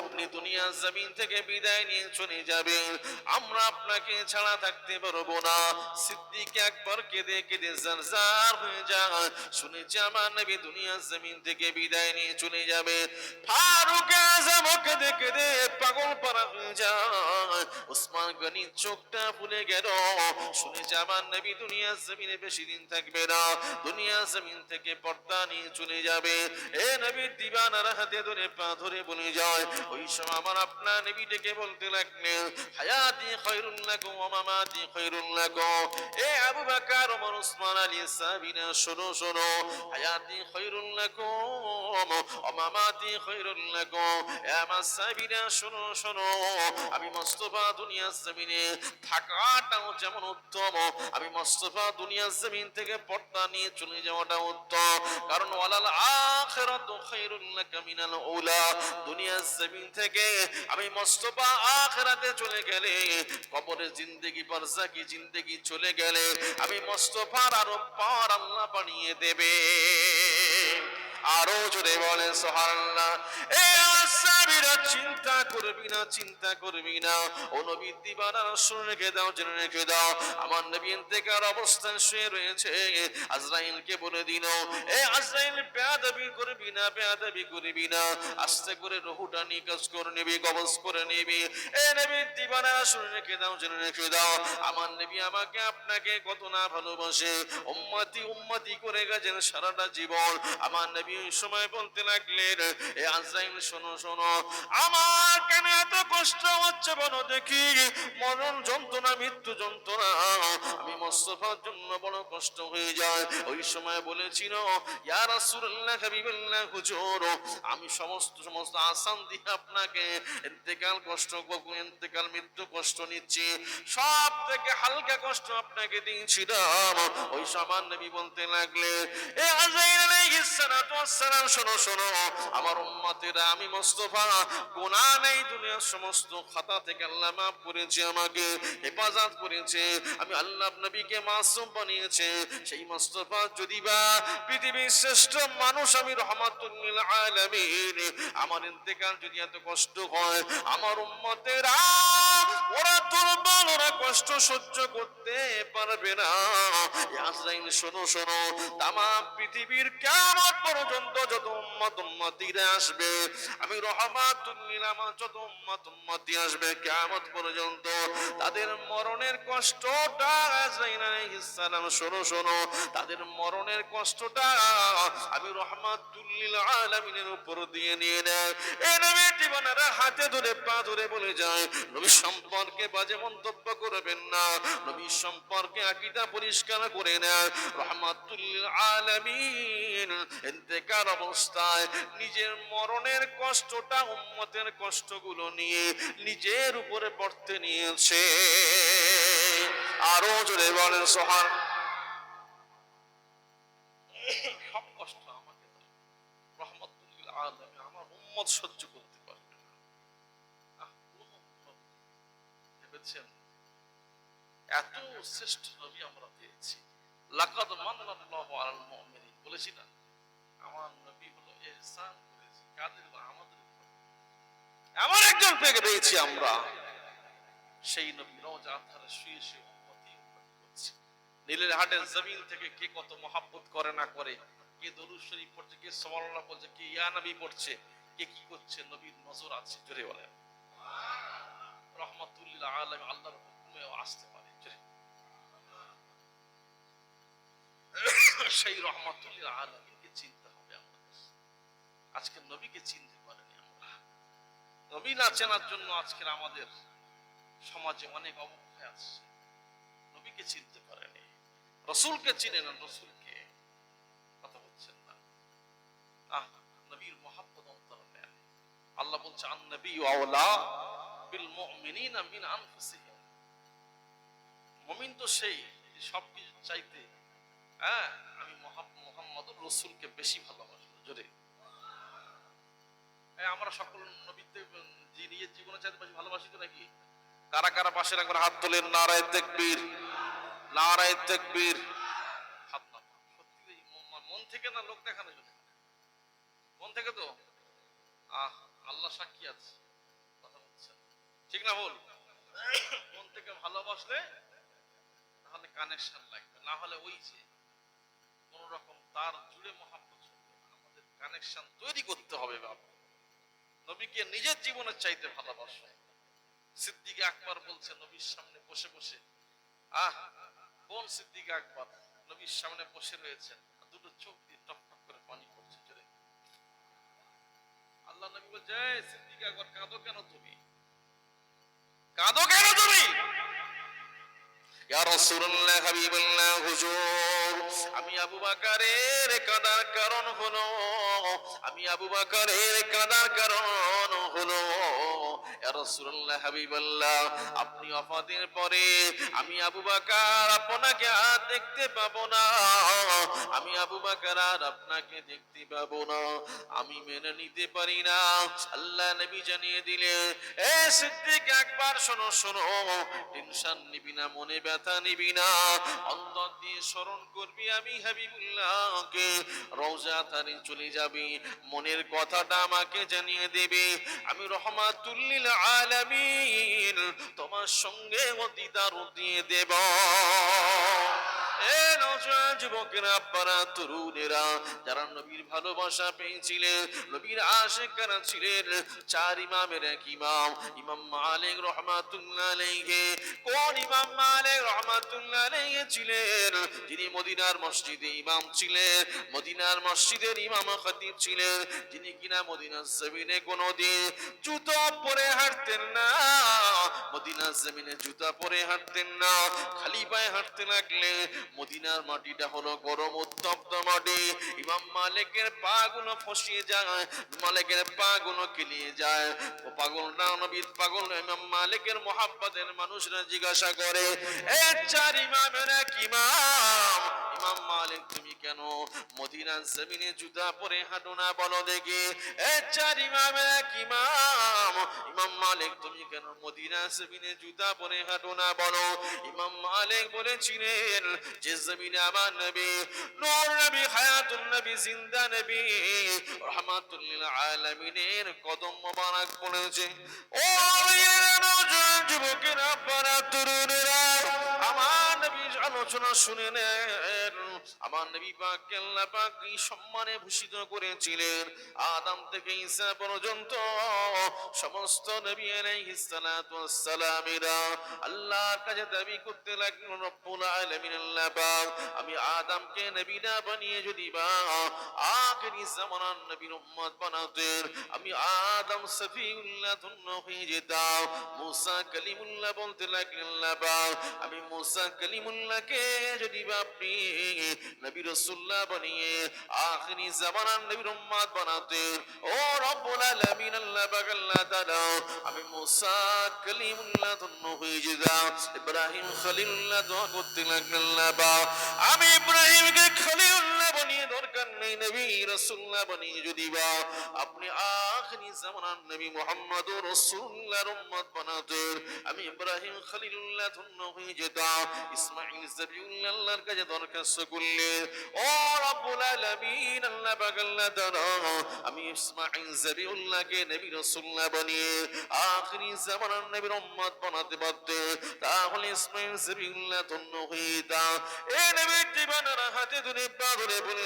আপনি জমিন থেকে বিদায় নিয়ে চলে যাবেন। আমরা আপনাকে ছাড়া থাকতে পারব না। সিদ্দিক কেঁদে কেঁদে হয়ে যায়। শুনেছি আমার নবী জমিন থেকে বিদায় নিয়ে চলে ফারুক আজম কেঁদে কেঁদে পাগল পারা হয়ে যায়। ওসমান গনি চোখটা ফুলে গেল। শুনেছি আমার নবী দুনিয়ার জমিনে বেশি দিন থাকবে না। দুনিয়ার জমিন থেকে পর্দা নিয়ে চলে যাবে। এ নবীর দিবানার হাতে ধরে পা ধরে বলে যায়, ওই সময় আমার আপনার নবী ডেকে বলতে লাগলেন, হায়াতি খৈরুল ওয়া মামাতি খৈরুল লাকুম। এ আবু বকর, ওমর, উসমান, আলী, সাবিনা, শোনো শোনো, হায়াতি খৈরুল ওয়া মামাতি খৈরুল লাকুম। এ আমার সাবিনা, শোনো শোনো, আমি মোস্তফা দুনিয়ার জমিনে থাকাটাও যেমন উত্তম, আমি মোস্তফা দুনিয়ার জমিন থেকে পর্দা নিয়ে চলে যাওয়াটা উত্তম। কারণ ওয়ালাল দুনিয়ার জমিন থেকে আমি মোস্তফা আখিরাতে চলে গেলে, কবরের জিন্দেগি বারজাকি জিন্দেগি চলে গেলে, আমি মোস্তফার আরও পার আল্লাহ বানিয়ে দেবে। আরও জোরে সুবহানাল্লাহ। এ আসাবিরা চিন্তা করবি না, চিন্তা করবি না। ও নবী, দিবানা শুনে রেখে দাও, জেনে রেখে দাও। আমার নবী ইন্তেকার অবস্থান শুয়ে রয়েছে। আজরাইলকে বলে দিল, এ আজরাইল করবি না করবি না। আস্তে করে রহুটা নিকাজ করে নিবি, কবজ করে নিবি। এ নবী, দিবানা শুনে রেখে দাও, জেনে রেখে দাও। আমার নবী আমাকে আপনাকে কত না ভালোবাসে। উম্মতি উম্মতি করে গেছেন সারাটা জীবন। আমার নবী সময় বলতে লাগলেন এ শোনো শোনো। আমার কেন এত কষ্ট হচ্ছে বলো দেখি? মরণ যন্ত্রণা, মৃত্যু যন্ত্রণা। আমি মোস্তফার জন্য বড় কষ্ট হয়ে যায়। ওই সময় বলেছিল হাবিবাল্লাহ, হুজুর, আমি সমস্ত সমস্ত আসান দিয়ে আপনাকে ইন্তেকাল কষ্ট ইন্তেকাল মৃত্যু কষ্ট নিচ্ছি। সব থেকে হালকা কষ্ট আপনাকে দিয়েছিলাম। ওই সমান নবী বলতে লাগলে, এ আলাইহিস সালাতু ওয়াসসালাম শোনো শোনো, আমার উম্মতেরা, আমি মোস্তফা, গুনাহ নেই, দুনিয়ার সমস্ত খাতা থেকে আল্লাহ মাফ করেছে আমাকে, হেফাজত করেছে, আমি আল্লাহ নবীকে মাসুম বানিয়েছে, সেই মোস্তফা যদি বা পৃথিবীর শ্রেষ্ঠ মানুষ, আমি রহমাতুল্লিল আলামিন, আমার ইন্তেকাল যদি এত কষ্ট হয়, আমার উম্মতেরা, ওরা দুর্বল, ওরা কষ্ট সহ্য করতে পারবে না। শোনো শোনো, তামাম পৃথিবীর কেমন পর্যন্ত যত উম্মত উম্মতিরা আসবে, আমি রহমাতুল্লিল আমার যত উম্মত উম্মতি আসবে কেমন পর্যন্ত তাদের মরণের কষ্টটা আজরাইল আলাইহিস সালাম শোনো শোনো, তাদের মরণের কষ্টটা আমি রহমাতুল্লিল আলামিনের উপর দিয়ে নিয়ে নেয় এ নবী জীবনের হাতে ধরে, পা ধরে বলে যায়, নবী সম্পর্কে বাজে মন্তব্য করবেন না, নবী সম্পর্কে আকীদা পরিষ্কার করে নেয় রহমাতুল্লিল আলামিন ইন্তেকার অবস্থায় নিজের মরণের কষ্টটা উম্মতের কষ্টগুলো নিয়ে নিজের উপরে পড়তে নিয়েছে। আরও জোরে বলেন, সোহান। সব কষ্ট আমাকে আমার উম্মত সহ্য করতে পারবে না? ভেবেছেন? এত শ্রেষ্ঠ নবী আমরা পেয়েছি। লাকাদ মান্নাল্লাহু আলাল মুমিনিন। বলেছি না? এমন একজন পেয়ে পেয়েছি আমরা। সেই নবী শুয়ে শুয়ে নীলের হাটের জমিন থেকে কে কত মহাব্বত করে না করে, কে শরীফ পড়ছে, কে কে পড়ছে, কে কি করছে নবীর নজর আছে জোরে বলেন। রহমাতুল্লিল আল্লাহর আসতে পারে সেই রহমাতুল্লিল আমাদের আজকে নবীকে চিনতে পারেনি আমরা। নবী না চেনার জন্য আজকের আমাদের সমাজে অনেক অবক্ষয় আছে। নবীকে চিনতে পারেনি। রসুলকে চিনে না, রসুলকে কথা বলছেন না। আহ, নবীর অন্তর নেন। আল্লাহ বলছে আন নবী বিল মিন আনফুসিহিম। মুমিন তো সেই যে সব কিছু চাইতে হ্যাঁ আমি মোহাম্মদ রসুলকে বেশি ভালোবাসি। জোরে। আমরা সকল নবীতে যে নিজের জীবনে চাইতে বেশি ভালোবাসি তো নাকি? কারা কারা পাশে রাখবেন হাত তোলেন? নারায় তেকবীর। নারায় তেকবীর। না সত্যি মন থেকে না লোক দেখানো জন্য মন থেকে তো? আহ, আল্লাহ সাক্ষী আছে। কথা বলছেন। ঠিক না বল মন থেকে ভালোবাসলে তাহলে কানেকশন লাগবে। না হলে ওই যে কোন রকম তার জুড়ে মহাব্বত আমাদের কানেকশন তৈরি করতে হবে বাবা নবীকে নিজের জীবনের চাইতে ভালোবাসো। সিদ্দিক আকবর বলছে, নবীর সামনে বসে বসে। আহ, কোন সিদ্দিক আকবর? নবীর সামনে বসে রয়েছেন দুটো চোখ দিয়ে টক টক করে পানি পড়ছে জোরে। আল্লাহ নবী বলছে, "এই সিদ্দিক আকবর, কাঁদো কেন তুমি? কাঁদো কেন তুমি ইয়া রাসূলুল্লাহ হাবিবাল্লাহ হুজুর আমি আবু বকরের কাদার কারণ হলো, আমি আবু বকরের কাদার কারণ হলো আপনি ওফাতের পরে আমি আবু বকর আপনাকে আর দেখতে পাবো না, আমি আবু বকর আর আপনাকে দেখতে পাবো না, আমি মেনে নিতে পারি না। আল্লাহ নবী জানিয়ে দিলে এ সিদ্দিক একবার শোনো শোনো, টেনশন নিবি না, মনে ব্যথা নিবি না অন্তর দিয়ে স্মরণ করবি আমি হাবিবুল্লাহকে। রওজা তারি চলে যাবি, মনের কথাটা আমাকে জানিয়ে দেবে। আমি রহমাতুল্লিল আলামিন তোমার সঙ্গে অতিদার দিয়ে দেব। এ নওজোয়ান যুবকেরা আব্বারা তরুণেরা যারা নবীর ভালোবাসা পেয়েছিলেন, নবীর আশেকারা ছিলেন, চার ইমামের এক ইমাম ইমাম মালিক রহমাতুল্লাহ আলাইহি। কোন ইমাম মালিক রহমাতুল্লাহ আলাইহি ছিলেন? যিনি মদিনার মসজিদে ইমাম ছিলেন, মদিনার মসজিদের ইমাম খতিব ছিলেন, যিনি কিনা মদিনার জমিনে কোনোদিন জুতো পরে হাঁটতেন না। মদিনার জমিনে জুতা পরে হাঁটতেন না, খালি পায়ে হাঁটতে লাগলে মদিনার মাটিটা হলো গরম উত্তপ্ত মাটি। ইমাম মালিকের পা গুলো ফসিয়ে যায়, মালিকের পা গুলো কেলিয়ে যায়। ও পাগল না পাগল ইমাম মালিকের মোহাব্বতের মানুষরা জিজ্ঞাসা করে, এ চার ইমামের এক ইমাম ইমাম মালিক তুমি কেন? মদিনার জমিনে জুতা পরে হাঁটো না, বলো দেখি। এ চার ইমামের এক ইমাম ইমাম মালিক তুমি কেন? মদিনা জমিনে জুতা পরে হাঁটো না, বলো। ইমাম মালিক বলেছিলেন, যে জমিনে আমার নবী নূর নবী, হায়াতুন নবী, জিন্দা নবী, রহমাতুল লিল আলামিনের কদম মোবারক পড়েছে। ও নওজোয়ান যুবকেরা আপনারা তরুণেরা, আমার নবীর আলোচনা শুনে নেন। আমার নবী পাক আল্লাহ পাক কি সম্মানে ভূষিত করেছিলেন। আদম থেকে ঈসা পর্যন্ত সমস্ত নবী আলাইহিস সালাতু ওয়াস সালামেরা আল্লাহর কাছে দাবি করতে লাগলেন রব্বুল আলামিন আল্লাহ পাক, আমি আদমকে নবী না বানিয়ে যদি বা আখেরি জামানার নবীর উম্মত বানাতেন, আমি আদম সফিউল্লাহ ধন্য হয়ে যেতাম। মুসা কালিমুল্লাহ বলতে লাগলেন, আল্লাহ পাক, আমি মুসা কালিমুল্লাহকে যদি বা আপনি নবী রসুল্লাহ বানিয়ে আখনি জামানার নবীর উম্মাদ বানাতেন ও রব্বুল আলামিন, আল্লাহ আল্লাহ তাআলা, আমি মুসা কলিমুল্লাহ ধন্য হয়ে যেতাম, ইব্রাহিম খলিলুল্লাহ দোয়া করতে লাগলেন, আল্লাহ আমি ইব্রাহিমকে খলিলুল্লাহ বানিয়ে দরকার নেই নবী রাসূলুল্লাহ বানিয়ে যদি বা আপনি আখেরি জামানার নবী মুহাম্মদুর রাসূলুল্লাহর উম্মত বানাতেন আমি ইব্রাহিম খলিলুল্লাহ ধন্য হয়ে যেতাম, ইসমাঈল কাছে দরখাস্ত করলেন ও আলামিন, আল্লাহ আমি ইসমাঈল নবী রাসূলুল্লাহ বানিয়ে জামানার নবীর উম্মত বানাতে পারতেন তাহলে ইসমাঈল ধন্য হয়ে যেতাম। এই নবীর হাতে পা ধরে বলে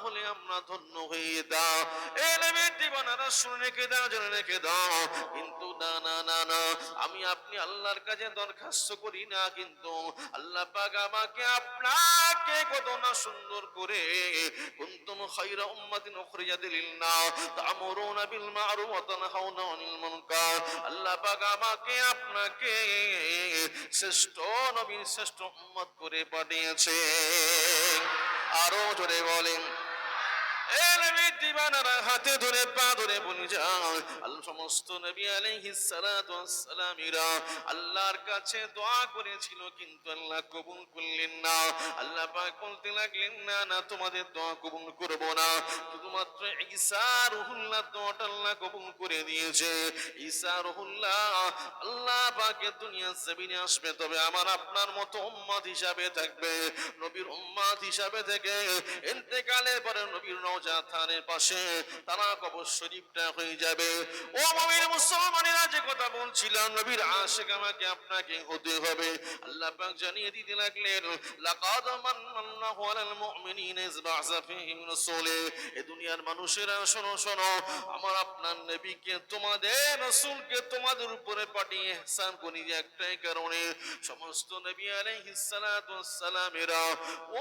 তাহলে আমরা ধন্য হয়ে দাও এই শুনে রেখে দাও, জেনে রেখে দাও। কিন্তু না না না না, আমি আপনি আল্লাহর কাছে দরখাস্ত করি না, কিন্তু আল্লাহ পাক আমাকে আপনাকে কত না সুন্দর করে উম্মাতিন তা'মুরুনা বিল মা'রুফ ওয়া তানহাউনা আনিল মুনকার। আল্লাহ পাক আমাকে আপনাকে শ্রেষ্ঠ নবীর শ্রেষ্ঠ উম্মত করে পাঠিয়েছে। আরও জোরে বলেন। হাতে ধরে পা ধরে বলে আল্লাহ সমস্ত নবী আলাইহিস সালাতু ওয়াস সালামিরা আল্লাহর কাছে দোয়া করেছিল, কিন্তু আল্লাহ কবুল করলেন না। আল্লাহ পাক বলতে লাগলেন, না না, তোমাদের দোয়া কবুল করব না। শুধুমাত্র ঈসা রুহুল্লাহ দোয়াটা আল্লাহ কবুল করে দিয়েছে। ঈসা রুহুল্লাহ, আল্লাহ পাকের দুনিয়ার জমিনে আসবে, তবে আমার আপনার মতো উম্মত হিসাবে থাকবে। নবীর উম্মত হিসাবে থেকে ইন্তেকালের পরে নবীর পাশে তারা কবর শরীফটা হয়ে যাবে। ও মুসলমানেরা যে কথা বলছিলাম, নবীর আমাকে আপনাকে হতে হবে। আল্লাহ পাক জানিয়ে দিতে লাগলেন, লাকাদ আলাল রাসূলে এ দুনিয়ার মানুষেরা, শোনো শোনো, আমার আপনার নবীকে তোমাদের রাসূলকে তোমাদের উপরে পাঠিয়ে ইহসান করি একটাই কারণে সমস্ত নবী আলাইহিস সালাতু ওয়াস সালামেরা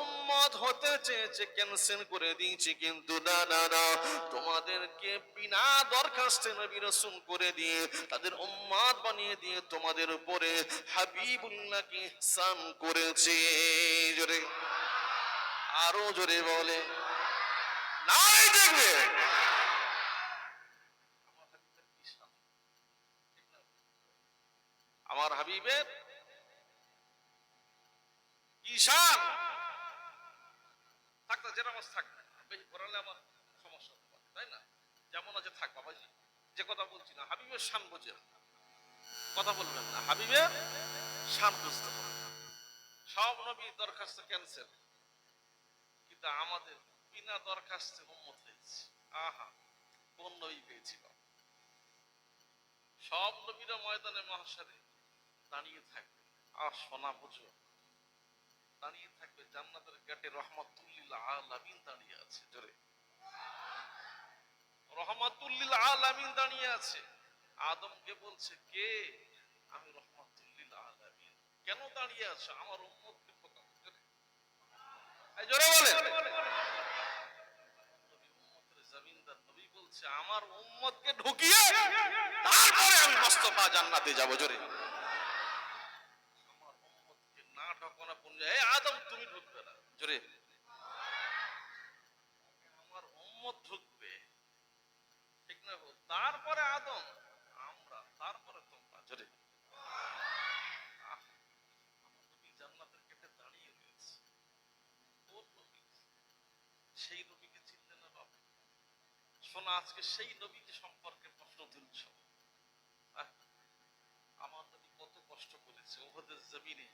উম্মত হতে চেয়েছে, ক্যান্সেল করে দিয়েছে, কিন্তু না না না। তোমাদেরকে বিনা দরখাস্তে নবী রাসূল করে দিয়ে, তাদের উম্মত বানিয়ে দিয়ে তোমাদের উপরে হাবিবুল্লাহকে ইহসান করেছে। জোরে। আরও জোরে বলে। নাই দেখবে। আমার হাবিবের ঈশান থাকতো যেটা আমার থাক বেশি আমার সমস্যা হতে পারে তাই না? যেমন আছে, থাক যে কথা বলছি না, হাবিবের শান কথা বলবেন না। হাবিবের শান বুঝতে সব দরখাস্ত ক্যান্সেল কিন্তু আমাদের বিনা দরখাস্তে হয়েছে। আহা, কোন নবী পেয়েছিল সব নবীরা ময়দানে মহাসারে দাঁড়িয়ে থাকবে। আর সোনা বুঝো দাঁড়িয়ে থাকবে, জান্নাতের গেটে রহমাতুল্লিল আলামিন দাঁড়িয়ে আছে জোরে। রহমাতুল্লিল আলামিন দাঁড়িয়ে আছে। আদমকে বলছে, কে? আমি রহমাতুল্লিল আলামিন। কেন দাঁড়িয়ে আমার উম্মতকে জোরে। বলে আমার ঢুকিয়ে তারপরে আমি মোস্তফা জান্নাতে যাব। জোরে। এই আদম, তুমি ঢুকবে না। জোরে। আমার উম্মত ঢুকবে। ঠিক না তারপরে আদম, আমরা, তারপরে তোমরা। জোরে। সেই নবীকে চিনলে না বাবা শোনা, আজকে সেই নবীকে সম্পর্কে প্রশ্ন তুলছ আমার নবী কত কষ্ট করেছে। ওহদের জমিনে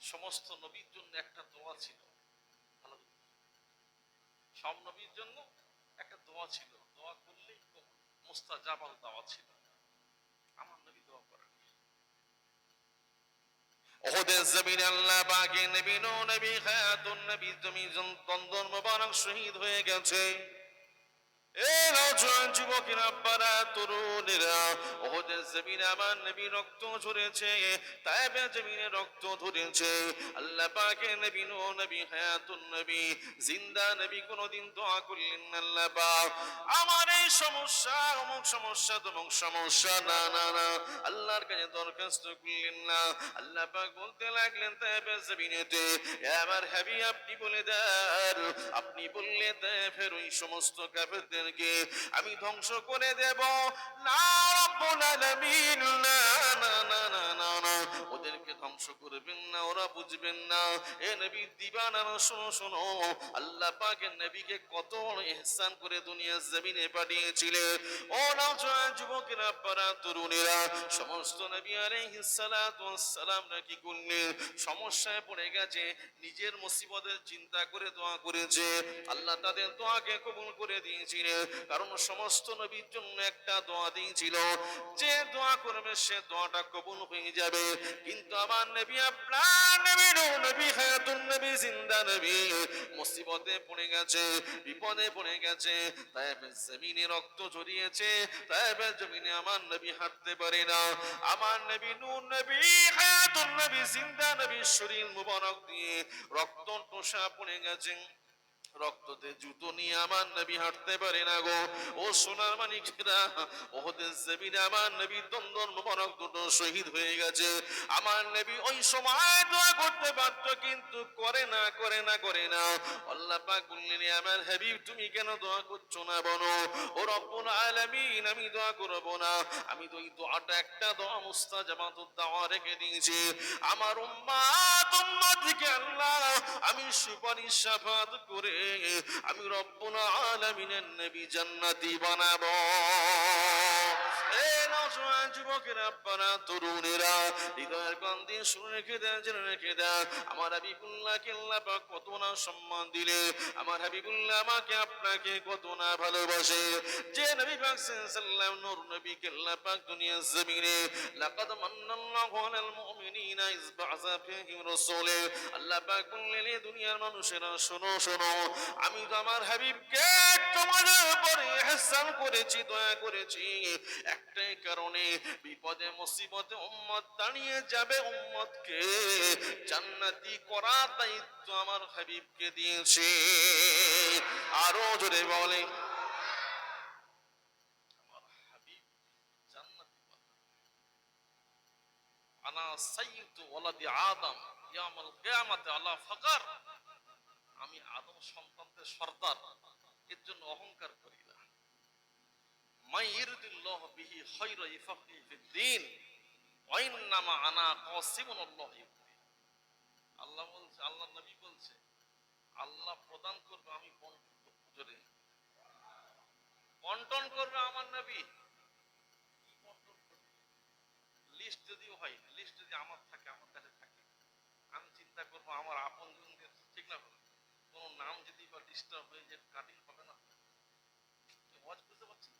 সমস্ত নবীর জন্য একটা দোয়া ছিল। সব নবীর জন্য একটা দোয়া ছিল। দোয়া ছিল। আমার নবী দোয়া করেন। ওহদের জমিনে আল্লাহ নবী নবী নবী জমি মোবারক শহীদ হয়ে গেছে। আমার এই সমস্যা, অমুক সমস্যা সমস্যা, না না না, আল্লাহর কাছে দরখাস্ত করলেন না। আল্লাহ পাক বলতে লাগলেন জমিনেতে আমার আপনি বলে দেন, আপনি বললে ফের ওই সমস্ত কাফেরদেরকে আমি ধ্বংস করে দেব। ওদেরকে ধ্বংস করবেন না, ওরা বুঝবেন না। এ নবী দিবানারা শোনো শোনো। আল্লাহ পাকের নবীকে কত বড় ইহসান করে দুনিয়ার জমিনে পাঠিয়েছিলেন। ও নওজোয়ান যুবকেরা পারা তরুণেরা, সমস্ত নবী আলাইহিস সালাতু ওয়াস সালামরা কি করলেন? সমস্যায় পড়ে গেছে, নিজের মুসিবতের চিন্তা করে দোয়া করেছে। আল্লাহ তাদের দোয়াকে কবুল করে দিয়েছিলেন। কারণ সমস্ত নবীর জন্য একটা দোয়া দিয়েছিল যে দোয়া করবে, সে দোয়াটা কবুল হয়ে যাবে। কিন্তু আমার নবী আপনার নবী নবী, হায়াতুন নবী, জিন্দা নবী মুসিবতে পড়ে গেছে, বিপদে পড়ে গেছে। তাই জমিনে রক্ত ঝরিয়েছে, তাই জমিনে আমার নবী হাঁটতে পারে না। আমার নবী নূর নবী, হায়াতুন নবী, জিন্দা নবী, শরীর মুবারক দিয়ে রক্ত টোষা পড়ে গেছে। রক্ততে জুতো নিয়ে আমার নবী হাঁটতে পারে না গো। ও সোনার মানিকেরা, ওহদের জমিনে আমার নবী দন্দন মোবারক দুটো শহীদ হয়ে গেছে। আমার নবী ওই সময় দোয়া করতে পারত, কিন্তু করে না করে না করে না। আল্লাহ পাক বললেন আমার হাবিব, তুমি কেন দোয়া করছ না বলো? ও রব্বুল আলামিন, আমি দোয়া করব না। আমি তো এই দোয়াটা একটা দোয়া মুস্তাজাবাতুদ দাওয়া রেখে দিয়েছি। আমার উম্মাত উম্মাত থেকে আল্লাহ, আমি সুপারিশ শাফাত করে আমি রব্বুল আলামিনের নবী জান্নাতি বানাবো। দুনিয়ার মানুষেরা শোনো শোনো আমি তো আমার হাবিবকে তোমাদের উপরে ইহসান করেছি দয়া করেছি। একটাই কারণে বিপদে, মুসিবতে উম্মত দাঁড়িয়ে যাবে উম্মতকে। জান্নাতি করার দায়িত্ব আমার হাবিবকে দিয়েছে। আরও জোরে বলে আমি আদম সন্তানদের সর্দার। এর জন্য অহংকার করি। মাই করবে আমার নবী। লিস্ট হয় লিস্ট যদি আমার থাকে, আমার কাছে থাকে, আমি চিন্তা করব আমার ঠিক না কোন নাম যদি বা ডিস্টার্ব হয়ে যায় কাটিং হবে না ওয়াজ বুঝতে পারছেন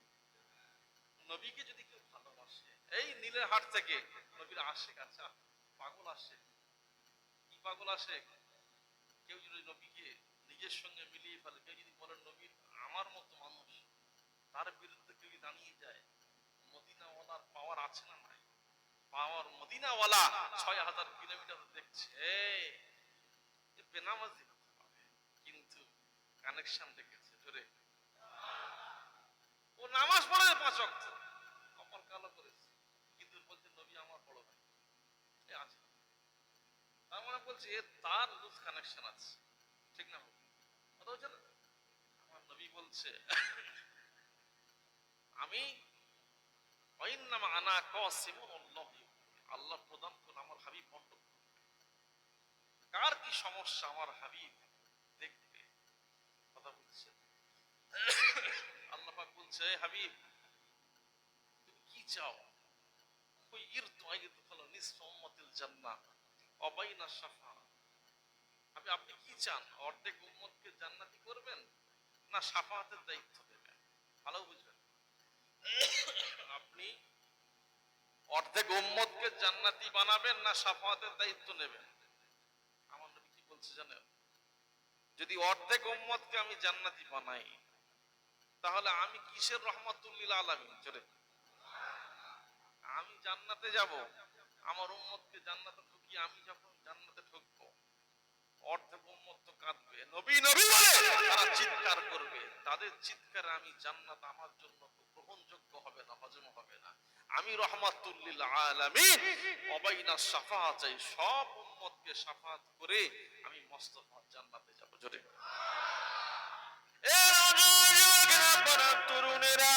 নবীকে যদি কেউ ভালোবাসে, এই নীলের হাট থেকে নবীর আশেক আচ্ছা পাগল আসে কি পাগল আসে কেউ যদি নবীকে নিজের সঙ্গে মিলিয়ে ফেলে, কেউ যদি বলেন নবীর আমার মতো মানুষ, তার বিরুদ্ধে কেউ দাঁড়িয়ে যায়, মদিনাওয়ালার পাওয়ার আছে না নাই? পাওয়ার মদিনাওয়ালা ছয় হাজার কিলোমিটার দেখছে বেনামাজি কিন্তু কানেকশন দেখেছে জোরে ও নামাজ পড়ে পাঁচ অক্ট কপাল কালো করেছে কিন্তু বলছে নবী আমার বড় ভাই এ আছে তার মানে তার লুজ কানেকশন আছে। ঠিক না আমার নবী বলছে, আমি ওয়াইন্নামা আনা কাসিমুন আল্লাহ প্রদান করুন, আমার হাবিব বন্টন কার কি সমস্যা আমার হাবিব দেখবে কথা বলছে। আল্লাহ পাক বলছে হাবিব, তুমি কি চাও? ইরতু আইদুখালু নিসফ উম্মাতিল জান্নাহ ওয়া বাইনা শাফা। আপনি আপনি কি চান? অর্ধেক উম্মতকে জান্নাতি করবেন? না দায়িত্ব দেবেন? ভালো বুঝবেন। আপনি অর্ধেক উম্মতকে জান্নাতি বানাবেন, না দায়িত্ব নেবেন? আমার নবী কি বলছে জানেন? যদি অর্ধেক উম্মতকে আমি জান্নাতি বানাই, তাহলে আমি কিসের রহমাতুল্লিল আলামিন? চলে আমি জান্নাতে যাব। আমার উম্মতকে জান্নাতে ঢুকিয়ে আমি যখন জান্নাতে ঢুকবো অর্ধেক তো কাঁদবে নবী নবী বলে তারা চিৎকার করবে তাদের চিৎকারে আমি জান্নাত আমার জন্য গ্রহণযোগ্য হবে না হজম হবে না আমি রহমাতুল্লিল আলামিন অবাইনা শাফাআত চাই সব উম্মতকে শাফাআত করে আমি মোস্তফা জান্নাতে যাব জোরে তরুণেরা,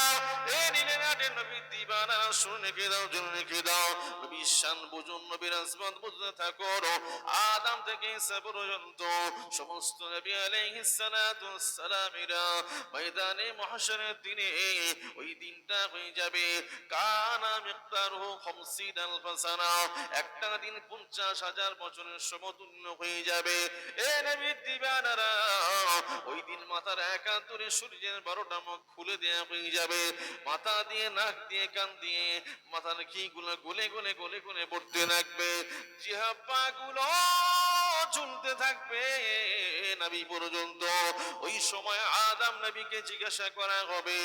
এ নীলেরাটে নবীর দিবানারা, শুনে রেখে দাও, জেনে রেখে দাও। শান বুঝুন, নবীর আজমত বুঝতে থাকো। আদম থেকে ঈসা পর্যন্ত সমস্ত নবী আলাইহিস ময়দানে মহশরের দিনে ওই দিনটা হয়ে যাবে কানা মিকদারহু 50 আলফ সানা একটা দিন 50 হাজার বছরের সমতুল্য হয়ে যাবে এ নবীর দিবানারা ওই দিন মাথার একান্তরে সূর্যের বারোটা মুখ খুলে দেয়া হয়ে যাবে মাথা দিয়ে নাক দিয়ে কান দিয়ে মাথার ঘি গুলো গলে গলে গলে গলে পড়তে লাগবে। জিহাব্বা গুলো ঝুলতে থাকবে নবী পর্যন্ত। ওই সময় আদম নবীকে জিজ্ঞাসা করা হবে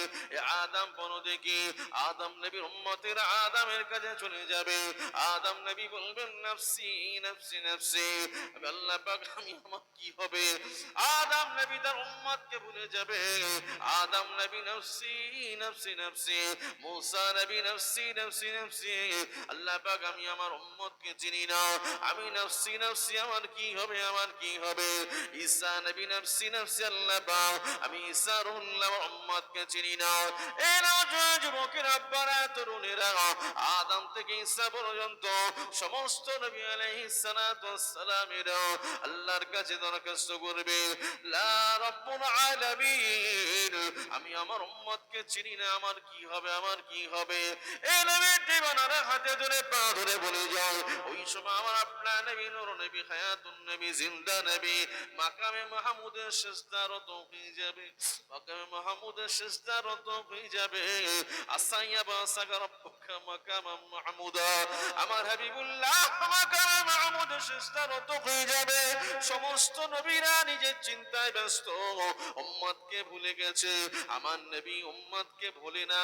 আদম বলো দেখি, আদম নবীর উম্মতের আদমের কাছে চলে যাবে। আদম নবী বলবেন, নাফসি নাফসি নাফসি। আল্লাহ পাক, আমি আমার কি হবে? আদম নবী তার উম্মতকে ভুলে যাবে। আদম নবী, নাফসি নাফসি নাফসি। মুসা নবী, নাফসি নাফসি নাফসি। আল্লাহ পাক, আমি আমার উম্মতকে চিনি না। আমি নাফসি নাফসি, আমার কি হবে আমার কি হবে? ঈসা নবী নাফসি নাফসি আল্লাহ পাক আমি ঈসা রুহুল্লাহ উম্মতকে চিনি না। এই নওজোয়ান যুবকের আব্বারা, তরুণেরা, আদম থেকে ঈসা পর্যন্ত সমস্ত নবী আলাইহিস সালাতু সালামেরা আল্লাহর কাছে দরখাস্ত করবে। লা রব্বুল আলামিন, আমি আমার উম্মতকে চিনি না, আমার কি হবে, আমার কি হবে? এ নবীর দিবানারা হাতে ধরে পা ধরে বলে যায়, ওই সময় আমার আপনার নবী নূর, নবী হায়াতুন নবী, জিন্দা নবী, মাকামে মাহমুদের সিজদারত হয়ে যাবে, মাকামে মাহমুদের সিজদারত হয়ে যাবে। আসাইয়া মাকামাম মাহমুদা। আমার হাবিবুল্লাহ মাকামে মাহমুদের সিজদারত হয়ে যাবে। সমস্ত নবীরা নিজের চিন্তায় ব্যস্ত, উম্মতকে ভুলে গেছে। আমার নবী উম্মতকে ভুলে না,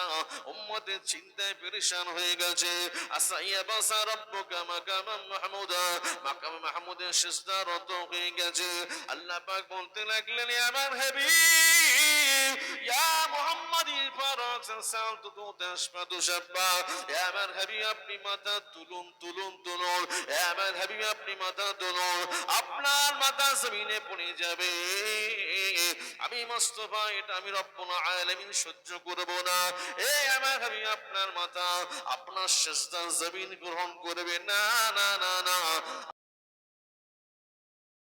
উম্মতের চিন্তায় পেরেশান হয়ে গেছে। আসাইয়া বাসা রব্বুকা মাকামাম মাহমুদা। মাকাম মাহমুদের সিজদারত হয়ে গেছে। আল্লাহ পাক বলতে লাগলেন আমার হাবিব আপনি মাথা তুলুন আপনার মাথা জমিনে পড়ে যাবে। আমি এটা আমি সহ্য করব না। এই আমার আপনার মাথা, আপনার সিজদা জমিন গ্রহণ করবে। না না না না।